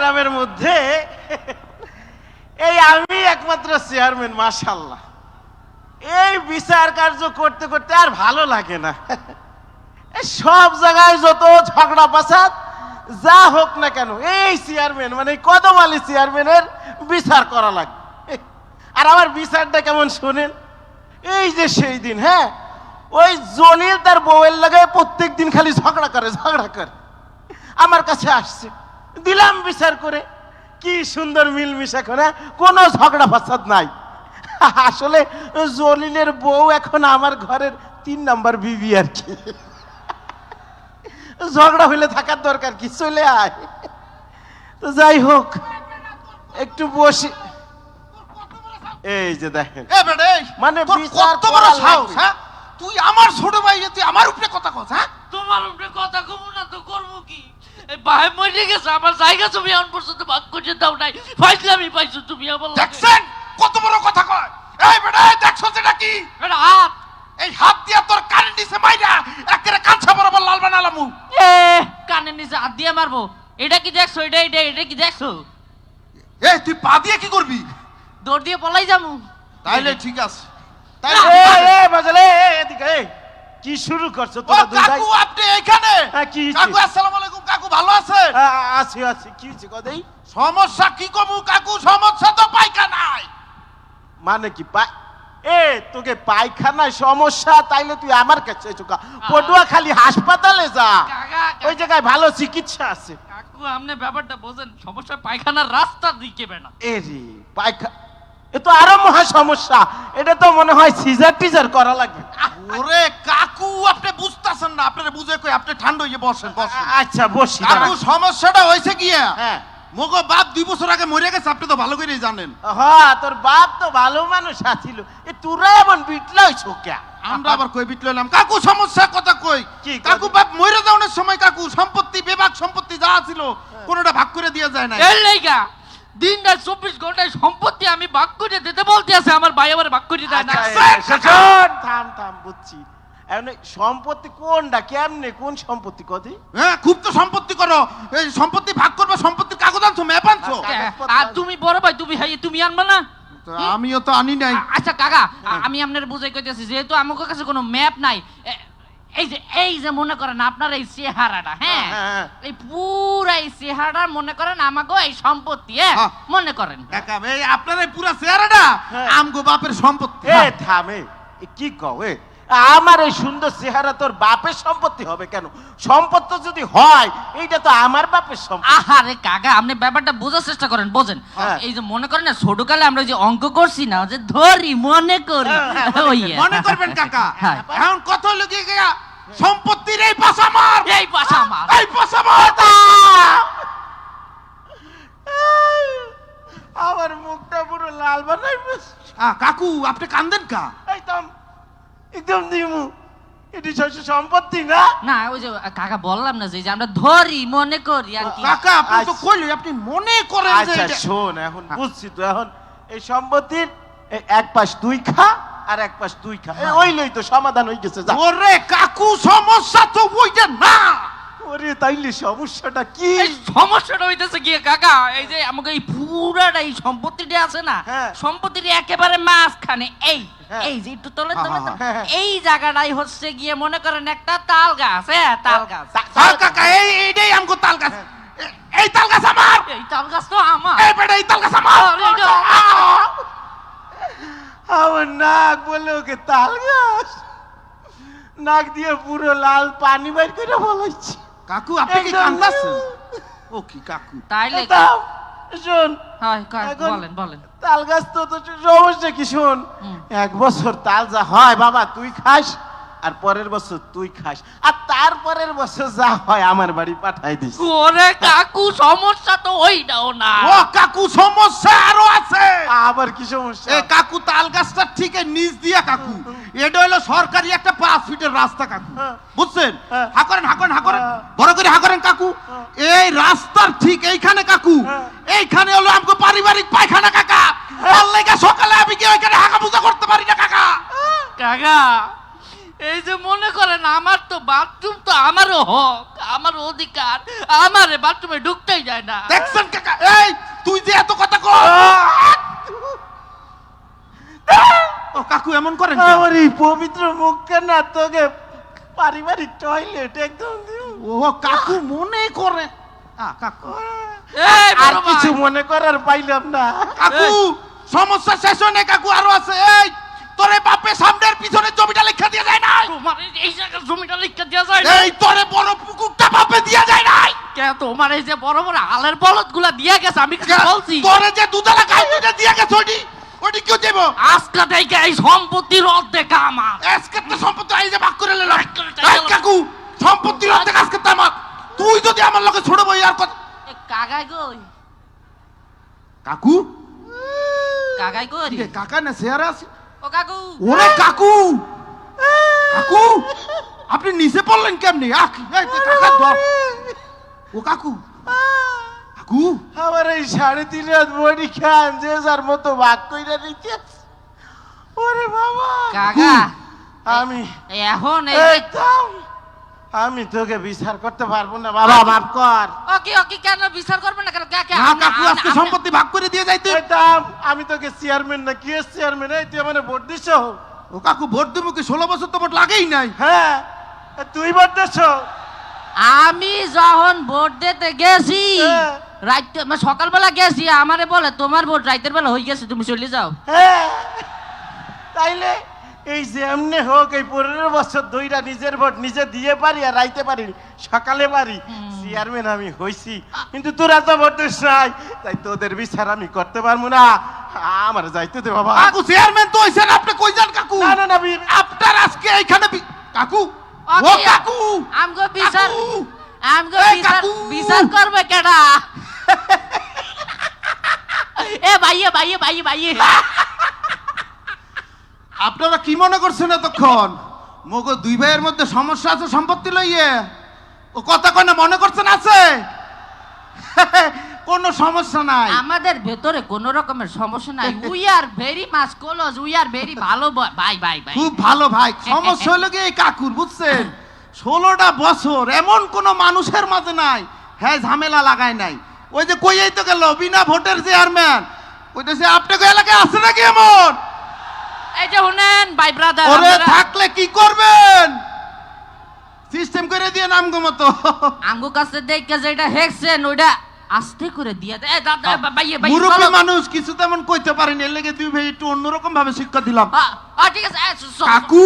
গ্রামের মধ্যে এই আমি একমাত্র চেয়ারম্যান মাশাল্লাহ এই বিচার কার্য করতে করতে আর ভালো লাগে না। সব জায়গায় যত ঝগড়া পাসাদ যা হোক না কেন, এই চেয়ারম্যান মানে কদম আলী চেয়ারম্যানের বিচার করা লাগবে আর আমার বিচারটা কেমন শোনেন? এই যে সেই দিন হ্যাঁ? ওই জলিল তার বউয়ের লাগায় প্রত্যেক দিন খালি ঝগড়া করে ঝগড়া করে। আমার কাছে আসছে। দিলাম বিচার করে। কি সুন্দর মিলমিশা করে কোনো ঝগড়া ফাসাদ নাই। আসলে জলিলের বউ এখন আমার ঘরের তিন নাম্বার বিবি আর কি। ঝগড়া হইলে থাকার দরকার কি? চলে আয়। তো যাই হোক একটু বসি। এই যে দেখেন। এ বেটা এই মানে তোর কত বড় সাহস হ্যাঁ? তুই আমার ছোট ভাই তুই আমার উপরে কথা কস হ্যাঁ? তোমার উপরে কথা কমু না তো করব কি ভাই মরে গেছে আমার জায়গা তুমি এখন পর্যন্ত ভাগ করে দাও নাই। ফাইজলামি পাইছো তুমি আমার দেখছেন? কত বড় কথা কয়। এই বেটা দেখছ এটা কি? এটা হাত। এই হাত দিয়া তোর কারেন্ট দিছে মাইরা একেবারে কাঁচা বরাবর লাল বানালামু এ কানে নিচে হাত দিয়ে মারবো। এটা কি দেখছ? এটা এটা এটা কি দেখছ? এই তুই পা দিয়ে কি করবি? দৌড় দিয়ে পলাই যামু তাইলে ঠিক আছে। তাইলে এই, বাজালে, এদিকে, কি শুরু করছ তোরা দুই ভাই? কাকু আপনি এখানে? হ্যাঁ, কি কাকু আসসালামু আলাইকুম। ভালো আছে? আছি আছি। কি হয়েছে কদেই সমস্যা কি কমু কাকু? সমস্যা তো পাইখানায় মানে কি পাই এ তোকে পায়খানায় সমস্যা তাইলে তুই আমার কাছে এসো কা। পটুয়া খালি হাসপাতালে যা। ওই জায়গায় ভালো চিকিৎসা আছে। কাকু আপনি ব্যাপারটা বোঝেন সমস্যা পায়খানার রাস্তা দিকে না এ রে পায়খা এ তো আরও মহা সমস্যা। এটা তো মনে হয় সিজার টিজার করা লাগবে ওরে কাকু আপনি বুঝতাছেন না। আপনারা বুঝে কই আপনি ঠান্ডা হয়ে বসেন বসেন। আচ্ছা বসি কাকু সমস্যাটা হয়েছে গিয়া। হ্যাঁ। মগো বাপ দুই বছর আগে মরে গেছে আপনি তো ভালো করেই জানেন। হ্যাঁ তোর বাপ তো ভালো মানুষ আছিল এ তোরা এমন বিটলাই ছোকা আমরা আবার কই বিটলাম কাকু সমস্যা কথা কই? কি কাকু বাপ মরে যাওয়ার সময় কাকু সম্পত্তি বিভাগ সম্পত্তি যা ছিল কোনোটা ভাগ করে দিয়ে যায় না এর লাইগা দিন রাত চব্বিশ ঘন্টায় সম্পত্তি আমি ভাগ করে দিতে বলতে আছে আমার ভাই আমার ভাগ করে দেয় না। থাম থাম বুঝছি। এখন সম্পত্তি কোনটা কেমনে কোন সম্পত্তি কদি? হ্যাঁ খুব তো সম্পত্তি করো। এই সম্পত্তি ভাগ করবে সম্পত্তির কাগজ আনছো ম্যাপ আনছো? কাগজপত্র আর তুমি বড় ভাই তুমি হাই তুমি আনবা না? আমিও তো আনি নাই। আচ্ছা কাকা আমি আপনার বুঝাই কইতেছি যেহেতু আমার কাছে কোনো ম্যাপ নাই এই যে এই যে মনে করেন আপনার এই চেহারাটা হ্যাঁ হ্যাঁ, হ্যাঁ। এই পুরা এই চেহারাটা মনে করেন আমাকে এই সম্পত্তি হ্যাঁ হ্যাঁ। মনে করেন এই আপনার এই পুরা চেহারাটা। আমগো বাপের সম্পত্তি এ থামে কি কও এ আমার এই সুন্দর চেহারা তোর বাপের সম্পত্তি হবে কেন? সম্পত্তি যদি হয় এইটা তো আমার বাপের সম্পত্তি আহারে কাকা আপনি ব্যাপারটা বোঝার চেষ্টা করেন বোঝেন। হ্যাঁ। এই যে মনে করেন না ছোটকালে আমরা যে অঙ্ক করছি না যে ধরি মনে করি। হ্যাঁ, হ্যাঁ, ওই মনে করবেন কাকা। এখন কত লোকে গিয়া সম্পত্তির এই পাশা মার এই পাশা আমার। এই পাশা মার আমার মুখটা পুরো লাল বানাই কাকু আপনি কান্দেন কা? একদম নিমু। দিমু এটি শস্য সম্পত্তি না? না ওই যে কাকা বললাম না যে যে আমরা ধরি মনে করি আর কি। কাকা আপনি তো আচ্ছা। কইলে আপনি মনে করেন যে আচ্ছা শোন এখন বুঝছি তো এখন এই সম্পত্তির এক পাশ তুই খা আর এক পাশ তুই খা। এই তো সমাধান হয়ে গেছে যা। ওরে কাকু সমস্যা তো ওইটা তাইলে সমস্যাটা কি? সমস্যাটা হইতেছে কি কাকা এই যে আমাকে এই পুরাটা এই সম্পত্তিটা আছে না হ্যাঁ। সম্পত্তিটা একেবারে মাঝখানে এই হ্যাঁ। এই যে একটু তলে হ্যাঁ, তলে তলে-। এই জায়গাটাই হচ্ছে গিয়ে মনে করেন একটা তাল গাছ হ্যাঁ তাল গাছ তা- আর কাকা এই এইটাই আমগো তাল গাছ এই তাল গাছ আমার। এই তাল গাছ তো আমার। এই বেটা এই তাল গাছ আমার আমার। আমার নাক বলে ওকে তাল গাছ নাক দিয়ে পুরো লাল পানি বাইর করে বলাইছি কাকু আপনি কি। কান্দাছেন? ও কি কাকু? তাইলে দাও, শোন। হয় বলেন বলেন। তাল গাছ তো তো সমস্যা কি শোন। এক বছর তাল যা হয় বাবা তুই খাস আর পরের বছর তুই খাস। আর তারপরের বছর যা হয় আমার বাড়ি পাঠাই দিস। ওরে কাকু সমস্যা তো ওইটাও না। ও কাকু সমস্যা আরও আছে। আবার কি সমস্যা? এ কাকু তাল গাছটা ঠিক নিচ দিয়া কাকু। এটা হলো সরকারি একটা পাঁচ ফিটের রাস্তা কাকু। হ্যাঁ। বুঝছেন? হ্যাঁ। হাকরেন হাকরেন হাকরেন হ্যাঁ। বড় করে হাকরেন কাকু এই রাস্তার ঠিক এইখানে কাকু। হ্যাঁ। এইখানে হলো আমাকে পারিবারিক পায়খানা কাকা। তার লেগে সকালে আমি কি ওইখানে হাঁকা পূজা করতে পারি না কাকা। কাকা এই যে মনে করেন আমার তো বাথরুম তো আমারও হক আমার অধিকার আমারে বাথরুমে ঢুকতেই যায় না। দেখছেন কাকা এই তুই যে এত কথা কর ও কাকু এমন করেন কেন? আমার এই পবিত্র মুখকে না তোকে পারিবারিক টয়লেট একদম দিও। ও কাকু মনে করে। আ, কাকু এই আর কিছু মনে করার পাইলাম না। কাকু সমস্যা শেষ হয় কাকু আরও আছে। এই তোরে বাপে সামনের পিছনে জমিটা লেখা দিয়ে যায় নাই। তোমার এই- জায়গার জমিটা লিখতে দেওয়া যায় না এই তোরে বড় পুকুরটা বাপে দিয়ে যায় নাই। কে তোমার এই যে বড় বড় হালের বলদগুলা দিয়া গেছে আমি কিছু বলছি? তোরে যে গাই দিয়ে গেছে ওটি ওটি কেউ দেবো? আজকে থেকে এই সম্পত্তির অর্ধেক আমার। আজকে তো সম্পত্তি এই যে ভাগ করে নিলাম। কাকু সম্পত্তির অর্ধেক তুই যদি আমার লোকে ছোট বই আর কাকাই কই? কাকু? কাকাই কই? এ, কাকা না শেয়ারে আছে? ও কাকু। ওরে কাকু! কাকু আপনি নিচে পড়লেন কেমনি? আখ কাকা ধর ও কাকু। কাকু? আমার এই সাড়ে তিন রাত বডি খান যে যার মতো ভাগ কইরা নিতে ওরে বাবা। কাকা আমি এখন এই। আমি তোকে বিচার করতে পারব না বাবা মাফ কর। ওকে ওকে কেন বিচার করবে না কেন? কাকা না কাকু আজকে সম্পত্তি ভাগ করে দিয়ে যাইতে এই থাম। আমি তোকে চেয়ারম্যান না কি চেয়ারম্যান এই তুই মানে ভোট দিছ ও কাকু ভোট দেবো কি? ষোলো বছর তো ভোট লাগেই নাই। হ্যাঁ তুই ভোট দিছ আমি যখন ভোট দিতে গেছি হ্যাঁ। রাইতে মানে সকালবেলা গেছি আমারে বলে তোমার ভোট রাইতের বেলা হয়ে গেছে তুমি চলে যাও। হ্যাঁ। তাইলে এই যে এমনি হোক এই পনেরো বছর দইরা নিজের ভোট নিজে দিয়ে পারি আর রাইতে পারি সকালে পারি। চেয়ারম্যান আমি হইছি কিন্তু তোরা তো ভোট দিস নাই। তাই তোদের বিচার আমি করতে পারব না। আমার যাইতে দে বাবা। কাকু চেয়ারম্যান তো হইছেন আপনি কই যান কাকু? না না না আপনার আজকে এইখানে কাকু ও কাকু আমগো বিচার! আমগো বিচার বিচার করবে কেডা? এ ভাইয়ে ভাইয়ে ভাইয়ে ভাইয়ে। আপনারা কি মনে করছেন এতক্ষণ? মগো দুই ভাইয়ের মধ্যে সমস্যা আছে সম্পত্তি লইয়ে। ও কথা কয় না মনে করছেন আছে? কোনো সমস্যা নাই। আমাদের ভেতরে কোন রকমের সমস্যা নাই। We are very much close we are very ভালো ভাই ভাই ভাই। খুব ভালো ভাই। সমস্যা হলো কি এই কাকুর বুঝছেন? ষোলোটা বছর এমন কোন মানুষের মাঝে নাই হ্যাঁ ঝামেলা লাগায় নাই। ওই যে কইয়াই তো গেল বিনা ভোটের চেয়ারম্যান কইতেছে আপনাকে এলাকায় আছে নাকি এমন? এই যে শুনেন ভাই ব্রাদার ওরে থাকলে কি করবেন? সিস্টেম করে দিয়ে নাম মতো আঙ্গু কাছে দেখে যেটা হেকছেন ওইটা আস্তে করে দিয়ে দে। দাদা এ ভাইয়ে ভাই মুরুখ মানুষ কিছু তেমন কইতে পারেনি এর লেগে দুই ভাই একটু অন্যরকম ভাবে শিক্ষা দিলাম। ঠিক আছে কাকু!